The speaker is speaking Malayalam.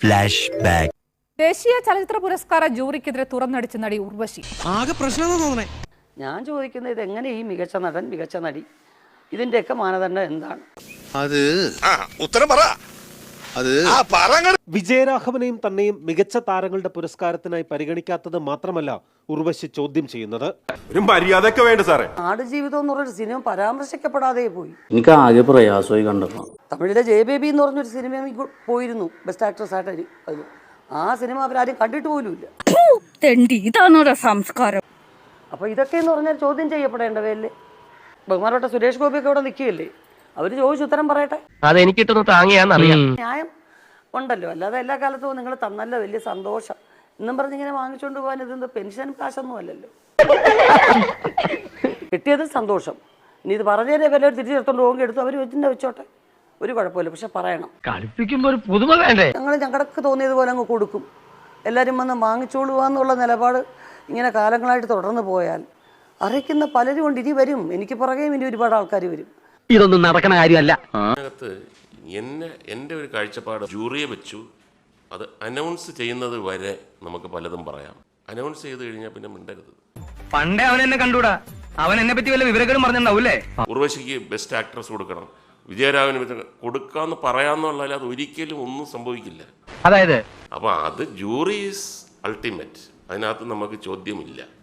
ഫ്ലാഷ് ബാക്ക് ദേശീയ ചലച്ചിത്ര പുരസ്കാര ജൂറിക്കെതിരെ തുറന്നടിച്ച നടി ഉർവശി. ആകെ പ്രശ്നം ഞാൻ ചോദിക്കുന്നത് ഇത് എങ്ങനെ ഈ മികച്ച നടൻ മികച്ച നടി ഇതിന്റെയൊക്കെ മാനദണ്ഡം എന്താണ്? അത് ഉത്തരം പറ. അത് വിജയരാഘവനെയും തന്നെയും മികച്ച താരങ്ങളുടെ പുരസ്കാരത്തിനായി പരിഗണിക്കാത്തത് മാത്രമല്ല ഉർവശി ചോദ്യം ചെയ്യുന്നത്. ഒരു മര്യാദയൊക്കെ വേണ്ട സാറേ. ആടുജീവിതം എന്ന് പറഞ്ഞൊരു സിനിമ പരാമർശിക്കപ്പെടാതെ പോയി. എനിക്ക് ആകെ പ്രയാസമായി കണ്ടപ്പോ. തമിഴിലെ ജയ ബേബി എന്ന് പറഞ്ഞൊരു സിനിമ എനിക്ക് പോയിരുന്നു ബെസ്റ്റ് ആക്ട്രസ് ആയിട്ട് അതിൽ ആ സിനിമ അവരാരും കണ്ടിട്ട് പോലും ഇല്ല. സംസ്കാരം? അപ്പോൾ ഇതൊക്കെ എന്ന് പറഞ്ഞാൽ ചോദ്യം ചെയ്യപ്പെടേണ്ടവയല്ലേ ബഹുമാനപ്പെട്ട സുരേഷ് ഗോപിയൊക്കെ അവിടെ നിൽക്കുകയല്ലേ? അവർ ചോദിച്ചു ഉത്തരം പറയട്ടെ. അതെനിക്കിട്ടൊന്ന് താങ്ങിയാന്നറിയാം. ന്യായം ഉണ്ടല്ലോ. അല്ലാതെ എല്ലാ കാലത്തും നിങ്ങൾ തന്നല്ല വലിയ സന്തോഷം. എന്നും പറഞ്ഞ് ഇങ്ങനെ വാങ്ങിച്ചുകൊണ്ട് പോകാൻ ഇതെന്ത് പെൻഷൻ കാശൊന്നും അല്ലല്ലോ. കിട്ടിയത് സന്തോഷം. ഇനി ഇത് പറഞ്ഞതിനെ വില തിരിച്ചെടുത്തോണ്ട് പോകുമ്പോൾ എടുത്തു അവർ വെച്ചിട്ട് വെച്ചോട്ടെ. ഒരു കുഴപ്പമില്ല പക്ഷെ പറയണം. കളിപ്പിക്കുമ്പോ ഒരു പുതുമ വേണ്ടേ? ഞങ്ങൾ ഞങ്ങൾക്ക് തോന്നിയതുപോലെ അങ്ങ് കൊടുക്കും. എല്ലാവരും വന്ന് വാങ്ങിച്ചോളുക എന്നുള്ള നിലപാട് ഇങ്ങനെ കാലങ്ങളായിട്ട് തുടർന്ന് പോയാൽ അറിയിക്കുന്ന പലരും കൊണ്ട് ഇനി വരും. എനിക്ക് പുറകെയും ഇനി ഒരുപാട് ആൾക്കാർ വരും. ഇതൊന്നും നടക്കുന്ന കാര്യമല്ല. എന്നെ എന്റെ ഒരു കാഴ്ചപ്പാട് ജൂറിയെ വെച്ചു. അത് അനൗൺസ് ചെയ്യുന്നത് വരെ നമുക്ക് പലതും പറയാം. അനൗൺസ് ചെയ്ത് കഴിഞ്ഞാൽ പിന്നെ മിണ്ടരുത്. പണ്ടേ അവൻ എന്നെ കണ്ടൂടാ. അവൻ എന്നെ പറ്റി വല്ല വിവരങ്ങളും പറഞ്ഞിട്ടുണ്ടാവൂലേ ഉർവശിക്ക് ബെസ്റ്റ് ആക്ട്രസ് കൊടുക്കണം. വിജയരാഘവന് കൊടുക്കാന്ന് പറയാന്നുള്ളതിൽ അത് ഒരിക്കലും ഒന്നും സംഭവിക്കില്ല. അതായത്? അപ്പൊ അത് ജൂറി ഈസ് അൾട്ടിമേറ്റ് അതിനകത്ത് നമുക്ക് ചോദ്യമില്ല.